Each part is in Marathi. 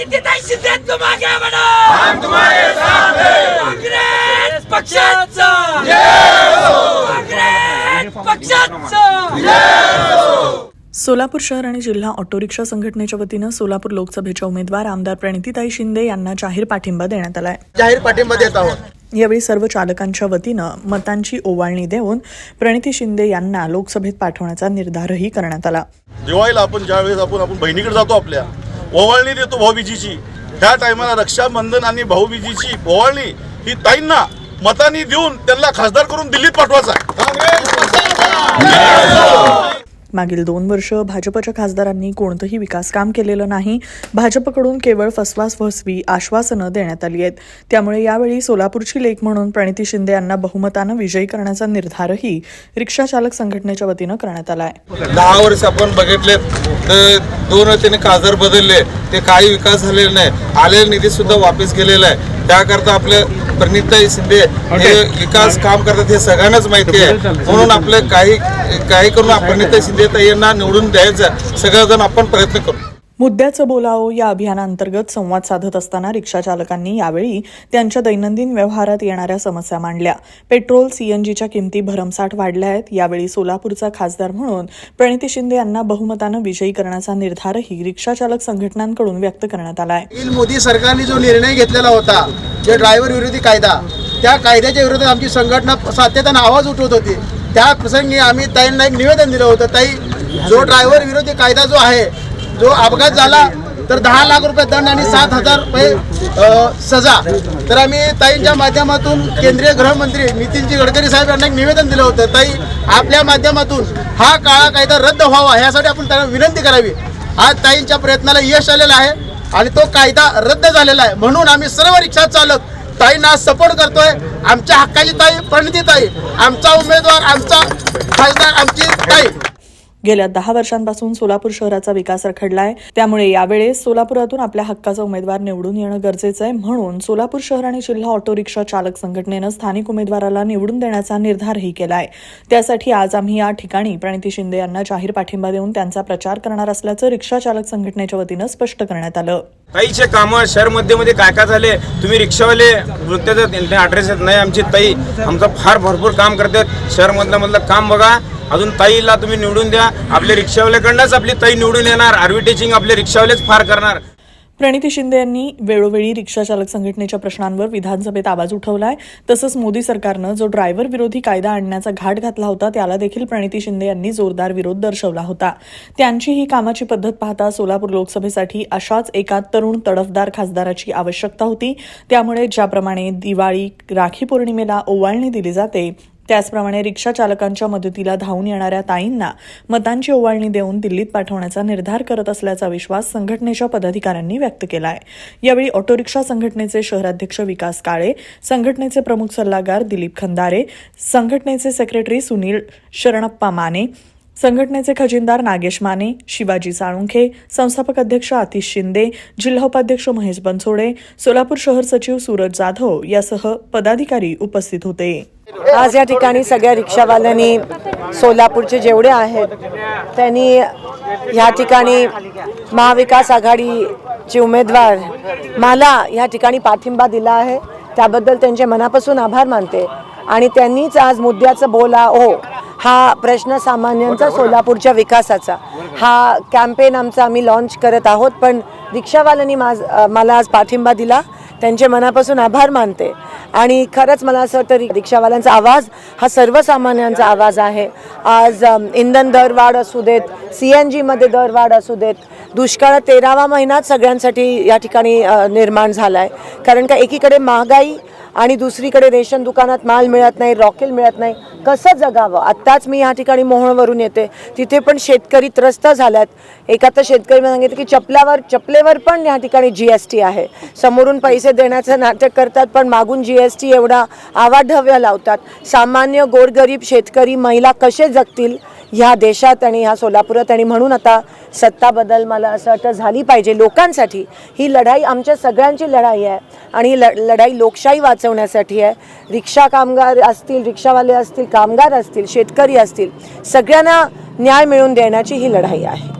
प्रणितीताई शिंदे तुम आगे बढ़ो हम तुम्हारे साथ काँग्रेस पक्षाचा. काँग्रेस पक्षाचा. सोलापूर शहर आणि जिल्हा ऑटो रिक्षा संघटनेच्या वतीनं सोलापूर लोकसभेच्या उमेदवार आमदार प्रणितीताई शिंदे यांना जाहीर पाठिंबा देण्यात आलाय. जाहीर पाठिंबा देत आहोत. यावेळी सर्व चालकांच्या वतीनं मतांची ओवाळणी देऊन प्रणिती शिंदे यांना लोकसभेत पाठवण्याचा निर्धारही करण्यात आला. दिवाळीला आपण ज्या वेळेस आपण आपण बहिणीकडे जातो आपल्या ओवाळणी देतो भाऊबीजीची. त्या टायमाला रक्षाबंधन आणि भाऊबीजीची ओवाळणी ही ताईंना मतांनी देऊन त्यांना खासदार करून दिल्लीत पाठवायचा मागील दोन वर्ष भाजपच्या खासदारांनी कोणतंही विकास काम केलेलं नाही. भाजपकडून केवळ फसवास फसवी आश्वासनं देण्यात आली आहेत. त्यामुळे यावेळी सोलापूरची लेख म्हणून प्रणिती शिंदे यांना बहुमतानं विजयी करण्याचा निर्धारही रिक्षा चालक संघटनेच्या वतीनं करण्यात आला आहे दहा वर्ष आपण बघितले तर दोन त्यांनी खासदार बदलले ते काही विकास झालेला नाही. आलेला निधी सुद्धा वापस केलेला आहे. त्याकरता आपले प्रणिताई शिंदे हे विकास काम करतात हे सगळ्यांनाच माहिती आहे. म्हणून आपले काही काही करून प्रणिताई शिंदे यांना निवडून द्यायचं सगळेजण आपण प्रयत्न करू. मुद्द्याचं बोलावं या अभियानांतर्गत संवाद साधत असताना रिक्षा चालकांनी यावेळी त्यांच्या दैनंदिन व्यवहारात येणाऱ्या समस्या मांडल्या. पेट्रोल सीएनजीच्या किमती भरमसाठ वाढल्या आहेत. यावेळी सोलापूरचा खासदार म्हणून प्रणिती शिंदे यांना बहुमतानं विजयी करण्याचा निर्धारही रिक्षा चालक संघटनांकडून व्यक्त करण्यात आला आहे मोदी सरकारने जो निर्णय घेतलेला होता जे ड्रायव्हर विरोधी कायदा त्या कायद्याच्या विरोधात आमची संघटना सातत्यानं आवाज उठवत होती. त्या प्रसंगी आम्ही ताईंना एक निवेदन दिलं होतं. ताई जो ड्रायव्हर विरोधी कायदा जो आहे जो अपघात झाला तर दहा लाख रुपये दंड आणि सात हजार रुपये सजा. तर आम्ही ताईंच्या माध्यमातून केंद्रीय गृहमंत्री नितीनजी गडकरी साहेब यांना एक निवेदन दिलं होतं. ताई आपल्या माध्यमातून हा काळा कायदा रद्द व्हावा यासाठी आपण त्यांना विनंती करावी. आज ताईंच्या प्रयत्नाला यश आलेलं आहे आणि तो कायदा रद्द झालेला आहे. म्हणून आम्ही सर्व रिक्षा चालक ताईंना सपोर्ट करतोय. आमच्या हक्काची ताई प्रणिती ताई आमचा उमेदवार आमचा खासदार आमची ताई. गेल्या दहा वर्षांपासून सोलापूर शहराचा विकास रखडला आहे त्यामुळे यावेळेस सोलापुरातून आपल्या हक्काचा उमेदवार निवडून येणं गरजेचं आहे. म्हणून सोलापूर शहर आणि जिल्हा ऑटो रिक्षा चालक संघटनेनं स्थानिक उमेदवाराला निवडून देण्याचा निर्धारही केला आहे त्यासाठी आज आम्ही या ठिकाणी प्रणिती शिंदे यांना जाहीर पाठिंबा देऊन त्यांचा प्रचार करणार असल्याचं रिक्षा चालक संघटनेच्या वतीनं स्पष्ट करण्यात आलं. ताईचे कामं शहरमध्ये मध्ये काय काय झाले? तुम्ही रिक्षावाले वृत्ताचं ॲड्रेस येत नाही आमची ताई. आमचं फार भरपूर काम करतात. शहर मधलं मधलं काम बघा. अजून ताईला तुम्ही निवडून द्या. आपल्या रिक्षावाल्याकडनंच आपली ताई निवडून येणार. ॲडव्हर्टायझिंग आपले रिक्षावालेच फार करणार. प्रणिती शिंदे यांनी वेळोवेळी रिक्षा चालक संघटनेच्या प्रश्नांवर विधानसभेत आवाज उठवलाय. तसंच मोदी सरकारनं जो ड्रायव्हर विरोधी कायदा आणण्याचा घाट घातला होता त्याला देखील प्रणिती शिंदे यांनी जोरदार विरोध दर्शवला होता. त्यांची ही कामाची पद्धत पाहता सोलापूर लोकसभेसाठी अशाच एका तरुण तडफदार खासदाराची आवश्यकता होती. त्यामुळे ज्याप्रमाणे दिवाळी राखी पौर्णिमेला ओवाळणी दिली जाते त्याचप्रमाणे रिक्षा चालकांच्या मदतीला धावून येणाऱ्या ताईंना मतांची ओवाळणी देऊन दिल्लीत पाठवण्याचा निर्धार करत असल्याचा विश्वास संघटनेच्या पदाधिकाऱ्यांनी व्यक्त केला आहे यावेळी ऑटो रिक्षा संघटनेचे शहराध्यक्ष विकास काळे संघटनेचे प्रमुख सल्लागार दिलीप खंदारे संघटनेचे सेक्रेटरी सुनील शरणप्पा माने संघटनेचे खजिनदार नागेश माने शिवाजी साळुंखे संस्थापक अध्यक्ष आतिश शिंदे जिल्हा उपाध्यक्ष महेश बनसोडे सोलापूर शहर सचिव सूरज जाधव यासह पदाधिकारी उपस्थित होते. आज या ठिकाणी सगळ्या रिक्षावाल्यांनी सोलापूरचे जेवढे आहेत त्यांनी या ठिकाणी महाविकास आघाडीचे उमेदवार मला या ठिकाणी पाठिंबा दिला आहे. त्याबद्दल त्यांचे मनापासून आभार मानते आणि त्यांनीच आज मुद्द्याचं बोला हो हा प्रश्न सामान्यांचा सोलापूरच्या विकासाचा. हा कॅम्पेन आमचा आम्ही लॉन्च करत आहोत पण रिक्षावाल्यांनी माझ मला आज पाठिंबा दिला. त्यांचे मनापासून आभार मानते. आणि खरंच मला असं वाटतं रिक्षावाल्यांचा आवाज हा सर्वसामान्यांचा आवाज आहे. आज इंधन दरवाढ असू देत सी एन जीमध्ये दरवाढ असू देत दुष्काळ तेरावा महिनाच सगळ्यांसाठी या ठिकाणी निर्माण झाला आहे कारण का एकीकडे महागाई आणि दुसरीकडे रेशन दुकानात माल मिळत नाही रॉकेल मिळत नाही. कसं जगावं? आत्ताच मी या ठिकाणी मोहळवरून येते. तिथे पण शेतकरी त्रस्त झाल्यात. एका तर शेतकरी सांगितलं की चपल्यावर चपलेवर पण या ठिकाणी जी एस टी आहे. समोरून पैसे देण्याचं नाटक करतात पण मागून जी एस टी एवढा आवाढव्य लावतात. सामान्य गोरगरीब शेतकरी महिला कसे जगतील? ह्या देशात आणि ह्या सोलापुरात. आणि म्हणून आता सत्ता बदल मला असं वाटतं झाली पाहिजे लोकांसाठी. ही लढाई आमच्या सगळ्यांची लढाई आहे. आणि ल लढाई लोकशाही वाचवण्यासाठी आहे. रिक्षा कामगार असतील रिक्षावाले असतील कामगार असतील शेतकरी असतील सगळ्यांना न्याय मिळवून देण्याची ही लढाई आहे.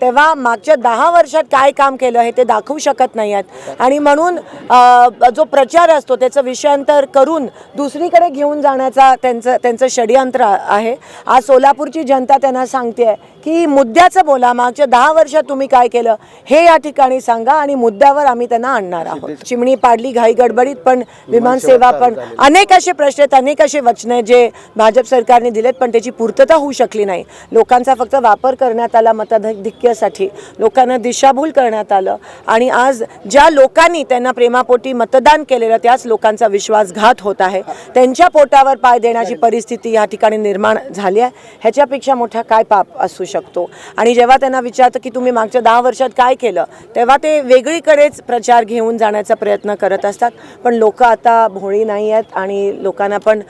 तेव्हा मागच्या दहा वर्षात काय काम केलं हे ते दाखवू शकत नाही आहेत. आणि म्हणून जो प्रचार असतो त्याचं विषयांतर करून दुसरीकडे घेऊन जाण्याचा त्यांचं त्यांचं षडयंत्र आहे. आज सोलापूरची जनता त्यांना सांगते की मुद्द्याचं बोला मागच्या दहा वर्षात तुम्ही काय केलं हे या ठिकाणी सांगा आणि मुद्द्यावर आम्ही त्यांना आणणार आहोत. चिमणी पाडली घाई गडबडीत पण विमानसेवा पण. अनेक असे प्रश्न आहेत अनेक असे वचन जे भाजप सरकारने दिलेत पण त्याची पूर्तता होऊ शकली नाही. लोकांचा फक्त वापर करण्यात आला आरोग्यासाठी लोकांना दिशाभूल करण्यात आलं. आणि आज ज्या लोकांनी त्यांना प्रेमापोटी मतदान केलेलं त्याच लोकांचा विश्वासघात होत आहे. त्यांच्या पोटावर पाय देण्याची परिस्थिती या ठिकाणी निर्माण झाली आहे. ह्याच्यापेक्षा मोठा काय पाप असू शकतो? आणि जेव्हा त्यांना विचारतं की तुम्ही मागच्या दहा वर्षात काय केलं तेव्हा ते वेगळीकडेच प्रचार घेऊन जाण्याचा प्रयत्न करत असतात. पण लोक आता भोळी नाही आहेत आणि लोकांना पण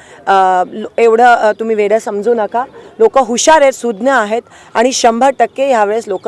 एवढं तुम्ही वेडं समजू नका. लोक हुशार आहेत सुज्ञ आहेत आणि शंभर टक्के ह्यावेळेस लोक